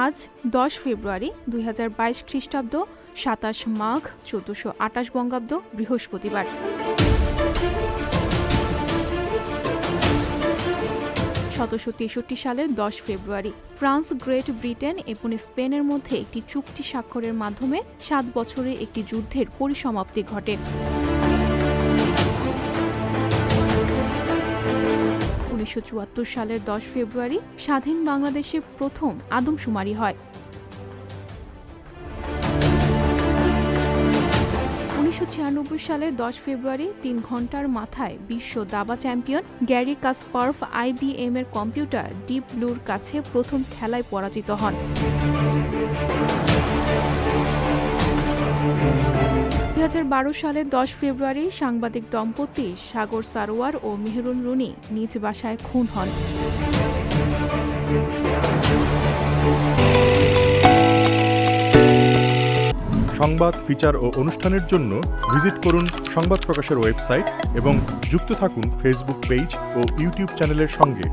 আজ দশ ফেব্রুয়ারি দুই হাজার বাইশ খ্রিস্টাব্দ, সাতাশ মাঘ, চোদ্দশো আটাশ বঙ্গাব্দ, বৃহস্পতিবার। সতেরোশো তেষট্টি সালের দশ ফেব্রুয়ারি, ফ্রান্স, গ্রেট ব্রিটেন এবং স্পেনের মধ্যে একটি চুক্তি স্বাক্ষরের মাধ্যমে সাত বছরের একটি যুদ্ধের পরিসমাপ্তি ঘটে। উনিশশো চুয়াত্তর সালের দশ ফেব্রুয়ারি স্বাধীন বাংলাদেশে প্রথম আদমশুমারি হয়। উনিশশো ছিয়ানব্বই সালের দশ ফেব্রুয়ারি তিন ঘণ্টার মাথায় বিশ্ব দাবা চ্যাম্পিয়ন গ্যারি কাসপার্ফ আইবিএম এর কম্পিউটার ডিপ ব্লুর কাছে প্রথম খেলায় পরাজিত হন। দুই হাজার বারো সালের দশ ফেব্রুয়ারি সাংবাদিক দম্পতি সাগর সারোয়ার ও মেহরুন রুনি নিজ বাসায় খুন হন। সংবাদ, ফিচার ও অনুষ্ঠানের জন্য ভিজিট করুন সংবাদ প্রকাশের ওয়েবসাইট এবং যুক্ত থাকুন ফেসবুক পেজ ও ইউটিউব চ্যানেলের সঙ্গে।